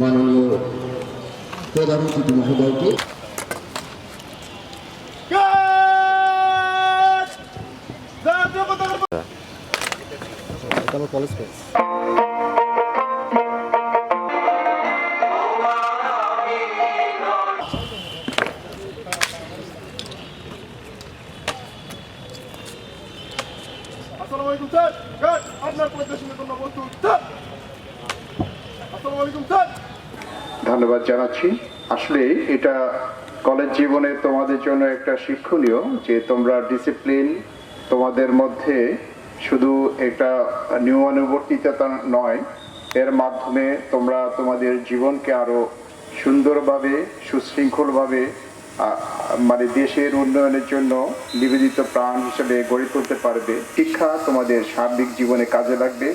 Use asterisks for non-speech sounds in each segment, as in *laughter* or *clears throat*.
মাননীয় প্রধান অতিথি মহোদয়কে স্যার। আপনার প্রদর্শনের জন্য বস্তু স্যার আসসালামু আলাইকুম স্যার ধন্যবাদ জানাচ্ছি। আসলে এটা কলেজ জীবনে তোমাদের জন্য একটা শিক্ষণীয় যে তোমরা ডিসিপ্লিন তোমাদের মধ্যে শুধু একটা নিয়মানুবর্তিতা নয়, এর মাধ্যমে তোমরা তোমাদের জীবনকে আরও সুন্দরভাবে, সুশৃঙ্খলভাবে মানে দেশের উন্নয়নের জন্য নিবেদিত প্রাণ হিসেবে গড়ে তুলতে পারবে। শিক্ষা তোমাদের সার্বিক জীবনে কাজে লাগবে।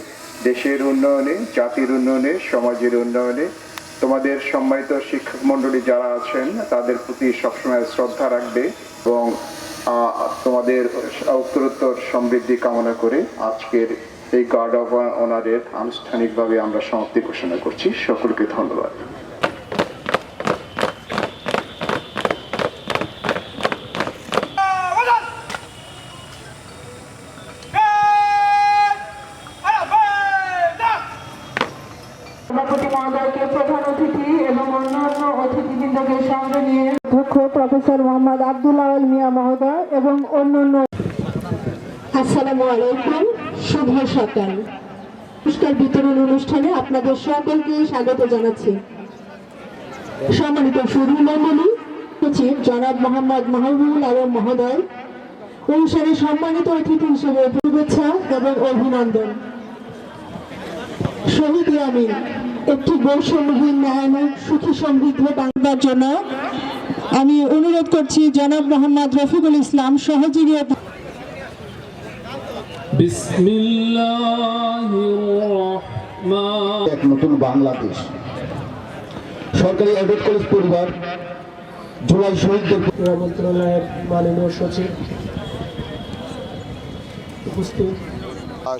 দেশের উন্নয়নে, জাতির উন্নয়নে, সমাজের উন্নয়নে। তোমাদের সম্মানিত শিক্ষক মণ্ডলী যারা আছেন, তাদের প্রতি সবসময় শ্রদ্ধা রাখবে এবং তোমাদের উত্তরোত্তর সমৃদ্ধি কামনা করে আজকের এই গার্ড অফ অনারের আনুষ্ঠানিকভাবে আমরা সমাপ্তি ঘোষণা করছি। সকলকে ধন্যবাদ। প্রফেসর মোহাম্মদ মিয়া মহোদয় এবং অন্যান্য আসসালামু আলাইকুম, শুভ সকাল। পুরস্কার বিতরণ অনুষ্ঠানে আপনাদের সকলকে স্বাগত জানাচ্ছি। সম্মানিত সুধী মন্ডলী সচিব জনাব মোহাম্মদ মাহবুবুল আলম মহোদয়। অনুষ্ঠানে সম্মানিত অতিথি হিসেবে শুভেচ্ছা এবং অভিনন্দন। শহীদ আমিন একটি বৈষম্যহীন ন্যায়ানক সুখী সমৃদ্ধ বাংলার জন্য আমি অনুরোধ করছি জনাব মোহাম্মদ রফিকুল ইসলাম সহযোগী এক নতুন বাংলাদেশ। সরকারি এডেড কলেজ পরিবার জুলাই শহীদদের মন্ত্রণালয়ের মাননীয় সচিব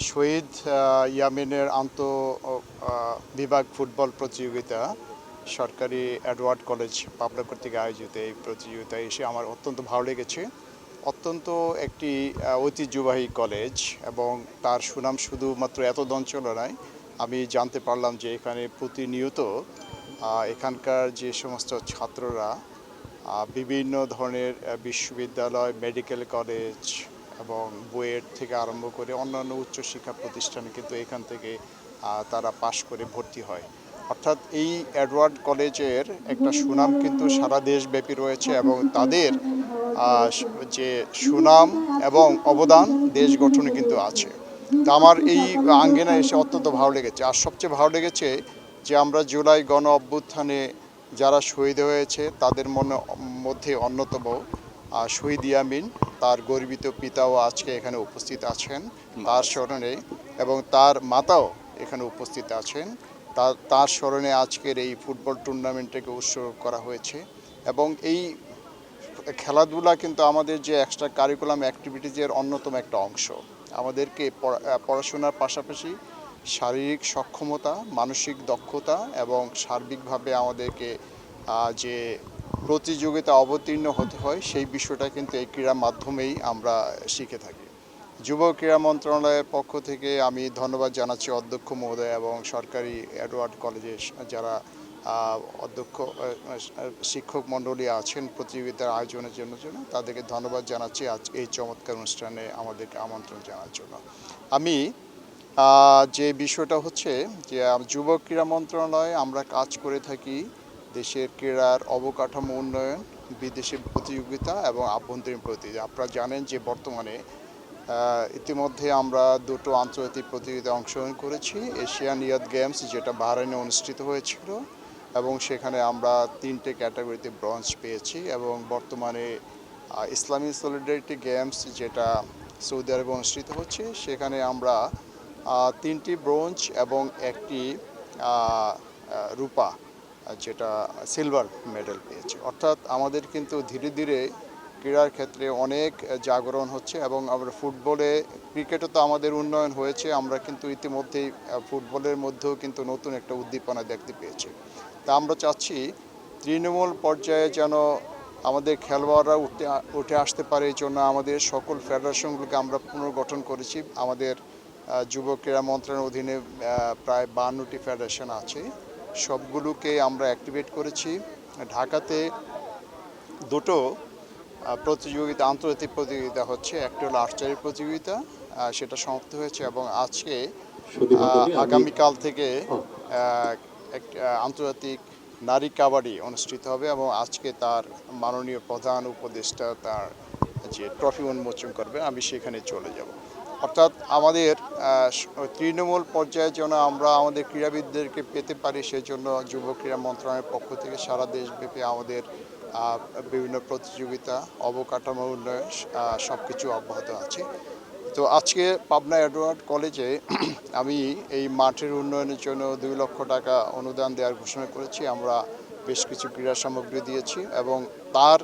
শহীদ ইয়ামিনের আন্ত বিভাগ ফুটবল প্রতিযোগিতা সরকারি অ্যাডওয়ার্ড কলেজ পাবনা কর্তৃক আয়োজিত এই প্রতিযোগিতায় এসে আমার অত্যন্ত ভালো লেগেছে। অত্যন্ত একটি ঐতিহ্যবাহী কলেজ এবং তার সুনাম শুধুমাত্র এত অঞ্চল নয়, আমি জানতে পারলাম যে এখানে প্রতিনিয়ত এখানকার যে সমস্ত ছাত্ররা বিভিন্ন ধরনের বিশ্ববিদ্যালয়, মেডিকেল কলেজ এবং বুয়েট থেকে আরম্ভ করে অন্যান্য উচ্চশিক্ষা প্রতিষ্ঠানে কিন্তু এখান থেকে তারা পাশ করে ভর্তি হয়। অর্থাৎ এই অ্যাডওয়ার্ড কলেজের একটা সুনাম কিন্তু সারা দেশব্যাপী রয়েছে এবং তাদের যে সুনাম এবং অবদান দেশ গঠনে কিন্তু আছে। তা আমার এই আঙ্গিনা এসে অত্যন্ত ভালো লেগেছে। আর সবচেয়ে ভালো লেগেছে যে আমরা জুলাই গণ অভ্যুত্থানে যারা শহীদ হয়েছে তাদের মনে মধ্যে অন্যতম শহীদ ইয়ামিন তার গর্বিত পিতাও আজকে এখানে উপস্থিত আছেন তার স্মরণে এবং তার মাতাও এখানে উপস্থিত আছেন। তার স্মরণে আজকের এই ফুটবল টুর্নামেন্টটাকে উৎসর্গ করা হয়েছে। এবং এই খেলাধুলা কিন্তু আমাদের যে এক্সট্রা কারিকুলাম অ্যাক্টিভিটিজের অন্যতম একটা অংশ। আমাদেরকে পড়া- পড়াশোনার পাশাপাশি শারীরিক সক্ষমতা, মানসিক দক্ষতা এবং সার্বিকভাবে আমাদেরকে যে প্রতিযোগিতা অবতীর্ণ হতে হয় সেই বিষয়টা কিন্তু এই ক্রীড়ার মাধ্যমেই আমরা শিখে থাকি। যুব ক্রীড়া মন্ত্রণালয়ের পক্ষ থেকে আমি ধন্যবাদ জানাচ্ছি অধ্যক্ষ মহোদয় এবং সরকারি অ্যাডওয়ার্ড কলেজের যারা অধ্যক্ষ শিক্ষক মণ্ডলী আছেন প্রতিযোগিতার আয়োজনের জন্য জন্য তাদেরকে ধন্যবাদ জানাচ্ছি আজ এই চমৎকার অনুষ্ঠানে আমাদেরকে আমন্ত্রণ জানার জন্য। আমি যে বিষয়টা হচ্ছে যে যুব ক্রীড়া মন্ত্রণালয় আমরা কাজ করে থাকি দেশের ক্রীড়ার অবকাঠামো উন্নয়ন বিদেশি প্রতিযোগিতা এবং আভ্যন্তরীণ প্রতিযোগিতা। আপনারা জানেন যে বর্তমানে ইতিমধ্যে আমরা দুটো আন্তর্জাতিক প্রতিযোগিতায় অংশগ্রহণ করেছি, এশিয়ান ইয়াথ গেমস, যেটা বাহরাইনে অনুষ্ঠিত হয়েছিল, এবং সেখানে আমরা তিনটে ক্যাটাগরিতে ব্রঞ্জ পেয়েছি, এবং বর্তমানে ইসলামী সলিডারিটি গেমস যেটা সৌদি আরবে অনুষ্ঠিত হচ্ছে, সেখানে আমরা তিনটি ব্রোঞ্জ এবং একটি রূপা, যেটা সিলভার মেডেল পেয়েছি। অর্থাৎ আমাদের কিন্তু ধীরে ধীরে ক্রীড়ার ক্ষেত্রে অনেক জাগরণ হচ্ছে এবং আমরা ফুটবলে ক্রিকেটে তো আমাদের উন্নয়ন হয়েছে, আমরা কিন্তু ইতিমধ্যেই ফুটবলের মধ্যেও কিন্তু নতুন একটা উদ্দীপনা দেখতে পেয়েছি। তা আমরা চাচ্ছি তৃণমূল পর্যায়ে যেন আমাদের খেলোয়াড়রা উঠে উঠে আসতে পারে এই জন্য আমাদের সকল ফেডারেশনগুলোকে আমরা পুনর্গঠন করেছি। আমাদের যুব ক্রীড়া মন্ত্রণালয়ের অধীনে প্রায় বান্নটি ফেডারেশন আছে। সবগুলোকে আমরা অ্যাক্টিভেট করেছি। ঢাকাতে দুটো প্রতিযোগিতা আন্তর্জাতিক প্রতিযোগিতা হচ্ছে একটি হলো আর্চারি প্রতিযোগিতা সেটা সমাপ্ত হয়েছে এবং আজকে আগামীকাল থেকে আন্তর্জাতিক নারী কাবাডি অনুষ্ঠিত হবে এবং আজকে তার মাননীয় প্রধান উপদেষ্টা তার যে ট্রফি উন্মোচন করবে আমি সেখানে চলে যাব। অর্থাৎ আমাদের তৃণমূল পর্যায়ে যেন আমরা আমাদের ক্রীড়াবিদদেরকে পেতে পারি সেজন্য যুব ক্রীড়া মন্ত্রণালয়ের পক্ষ থেকে সারা দেশব্যাপী আমাদের বিভিন্ন প্রতিযোগিতা, অবকাঠামো উন্নয়ন সব কিছু অব্যাহত আছে। তো আজকে পাবনা এডওয়ার্ড কলেজে *clears throat* আমি এই মাঠের উন্নয়নের জন্য দুই লক্ষ টাকা অনুদান দেওয়ার ঘোষণা করেছি। আমরা বেশ কিছু ক্রীড়া সামগ্রী দিয়েছি এবং তার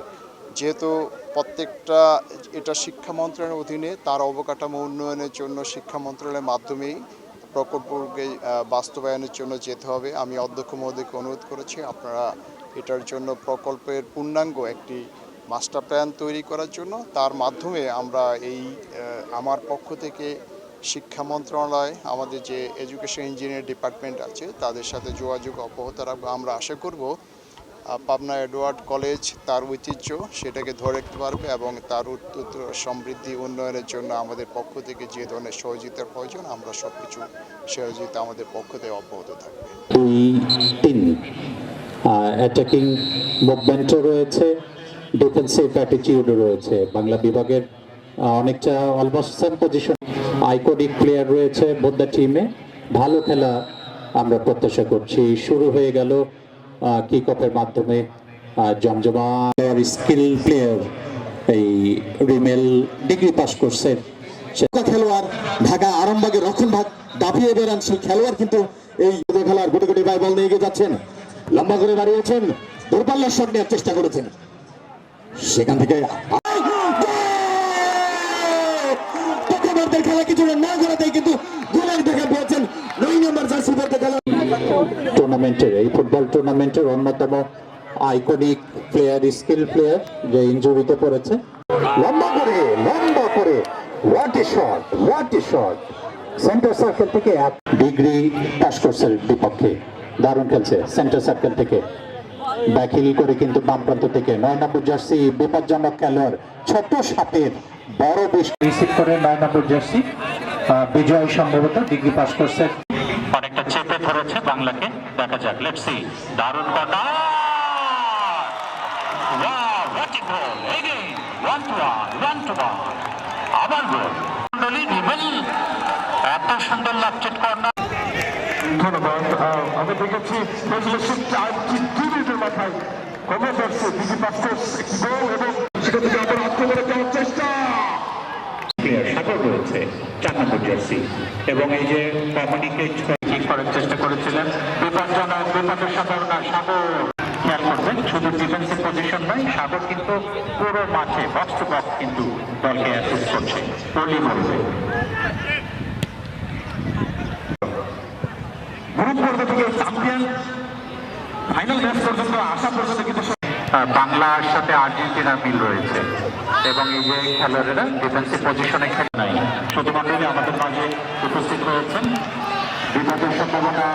যেহেতু প্রত্যেকটা এটা শিক্ষা মন্ত্রণালয়ের অধীনে, তার অবকাঠামো উন্নয়নের জন্য শিক্ষা মন্ত্রণালয়ের মাধ্যমেই প্রকল্পকে বাস্তবায়নের জন্য যেতে হবে। আমি অধ্যক্ষ মহোদয়কে অনুরোধ করেছি, আপনারা এটার জন্য প্রকল্পের পূর্ণাঙ্গ একটি মাস্টার প্ল্যান তৈরি করার জন্য। তার মাধ্যমে আমরা এই আমার পক্ষ থেকে শিক্ষা মন্ত্রণালয়, আমাদের যে এডুকেশন ইঞ্জিনিয়ার ডিপার্টমেন্ট আছে, তাদের সাথে যোগাযোগ অব্যাহত রাখব। আমরা আশা করব পাবনা এডওয়ার্ড কলেজ তার ঐতিহ্য, সেটাকে ধরে রাখতে পারবে এবং তার উত্তর সমৃদ্ধি উন্নয়নের জন্য আমাদের পক্ষ থেকে যে ধরনের সহযোগিতার প্রয়োজন, আমরা সব কিছু সহযোগিতা আমাদের পক্ষ থেকে অব্যাহত থাকবে। অ্যাটাকিং মুভমেন্টও রয়েছে ডিফেন্সিভ অ্যাটিটিউডও রয়েছে। বাংলা বিভাগের অনেকটা almost same position iconic player রয়েছে বোদ্দা টিমে ভালো খেলা আমরা প্রত্যাশা করছি। শুরু হয়ে গেল কিক অফের মাধ্যমে জমজমা স্কিল প্লেয়ার এই রিমেল ডিগ্রি পাস করছে। ঢাকা খেলোয়াড়, ঢাকা আরামবাগের রক্ষণ ভাগ দাপিয়ে বেড়ান সেই খেলোয়াড় কিন্তু এই খেলার গুটি গুটি বাই বল নিয়ে এগিয়ে যাচ্ছেন। লম্বা করে দাঁড়িয়েছেন দূরপাল্লার শট নেওয়ার চেষ্টা করেছেন। সেখান থেকে খেলা কিছুটা না কিন্তু গোলের দেখা পেয়েছেন নয় নম্বর জার্সি পড়তে খেলা টুর্নামেন্টের এই ফুটবল টুর্নামেন্টের অন্যতম আইকনিক প্লেয়ার স্কিল প্লেয়ার যে ইনজুরিতে পড়েছে। লম্বা করে লম্বা করে what a shot what a shot centre circle থেকে এক। ডিগ্রি পাস করছে বিপক্ষে। দারুণ খেলছে সেন্টার সার্কেল থেকে। ব্যাকিল করে কিন্তু বাম প্রান্ত থেকে। নয় নম্বর জার্সি বিপজ্জনক খেলোয়াড় ছোট সাপের বড় বেশ রিসিভ করে নয় নম্বর জার্সি বিজয় সম্ভবত ডিগ্রি পাস করছে। অনেকটা চেপে ধরেছে বাংলাকে। দেখা যাক লেটস সি দারুণ কথা। Wow what goal again one two one one two one আবার গোল এত সুন্দর লাগছে কর্নার ধন্যবাদ। আহ, আমি দেখেছি ফজলের চার দুই মিনিটের মাথায় কমে যাচ্ছে দিদি পাঁচশো একটি গোল এবং সেটা থেকে আবার আক্রমণে যাওয়ার চেষ্টা। সাগর রয়েছে চার নম্বর জার্সি। এবং এই যে কমিউনিকেট ঠিক করার চেষ্টা করেছিলেন? বিপজ্জনক বিপদের সম্ভাবনা সাগর। খেয়াল করবেন শুধু ডিফেন্সিভ পজিশন নয় সাগর কিন্তু পুরো মাঠে বক্স টু বক্স কিন্তু দলকে অ্যাসিস্ট করছে। গ্রুপ পর্ব থেকে চ্যাম্পিয়ন ফাইনাল ম্যাচ পর্যন্ত আসা পর্যন্ত কিন্তু বাংলার সাথে আর্জেন্টিনার মিল রয়েছে। এবং এই যে খেলোয়াড়েরা ডিফেন্সিভ পজিশনে খেলে নাই শুধুমাত্র আমাদের মাঝে উপস্থিত হয়েছেন বিপদের সম্ভাবনা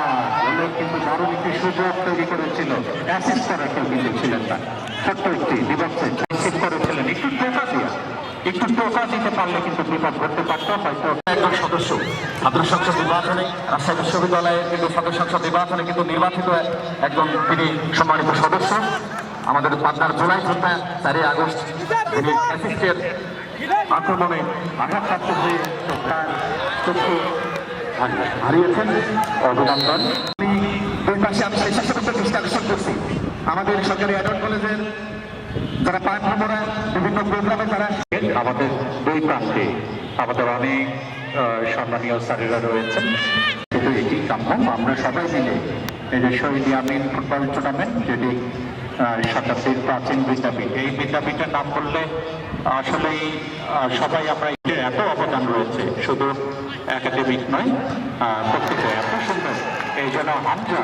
হলে কিন্তু দারুণ একটি সুযোগ তৈরি করেছিল। অ্যাসিস্ট করার কেউ কিন্তু ছিলেন না। ছোট্ট একটি বিপক্ষে নিশ্চিত করেছিলেন। একটু টোকা দিয়া। একটু দিতে পারলে কিন্তু বিপদ ঘটতে পারতো, হয়তো সদস্য ছাত্র সংসদ নির্বাচনে, রাজশাহী বিশ্ববিদ্যালয়ের কিন্তু সংসদ নির্বাচনে কিন্তু নির্বাচিত একজন তিনি সম্মানিত সদস্য। আমাদের পাটনার জুলাই যোদ্ধা চারই আগস্ট, তিনি অ্যাসিস্টের আক্রমণে আঘাতপ্রাপ্ত হয়ে চক্ষু হারিয়েছেন। অভিনন্দন। দুই পাশে আমি দৃষ্টি আকর্ষণ করছি। আমাদের সরকারি অ্যাডভান্স কলেজের যারা পাঠ নম্বরা বিভিন্ন প্রোগ্রামে তারা আমাদের দুই প্রান্তে আমাদের অনেক সম্মানীয় স্যারেরা রয়েছেন। কিন্তু এটি কাম্য আমরা সবাই মিলে এই যে শহীদ আমিন ফুটবল টুর্নামেন্ট যেটি শতাব্দীর প্রাচীন বিদ্যাপীঠ। এই বিদ্যাপীঠের নাম বললে আসলেই সবাই আমরা এত অবদান রয়েছে, শুধু একাডেমিক নয় প্রত্যেকে এত সুন্দর। এই জন্য হামজা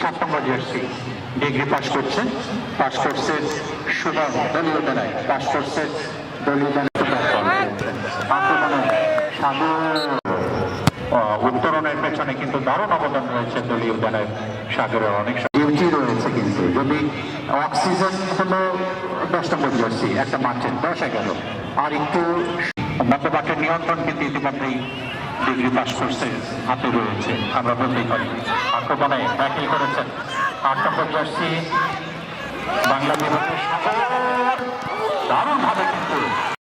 সাত নম্বর জার্সি ডিগ্রি পাস করছে। পাস করছে সুনাম দলীয় পাস করছে উত্তরণের পেছনে কিন্তু দারুণ অবদান রয়েছে দলীয় উদ্যানের সাগরের অনেক ডিউটি রয়েছে কিন্তু। যদি অক্সিজেন হলো দশ নম্বর জার্সি একটা মাঠে দশ এগারো। আর একটু মধ্যমাঠের নিয়ন্ত্রণ কিন্তু ইতিমধ্যেই ডিগ্রি পাস করছে, হাতে রয়েছে। আমরা বলতেই পারি, আক্রমণে ব্যাটিং করেছেন। আট নম্বর জার্সি বাংলা বিভাগের সাগর দারুণভাবে কিন্তু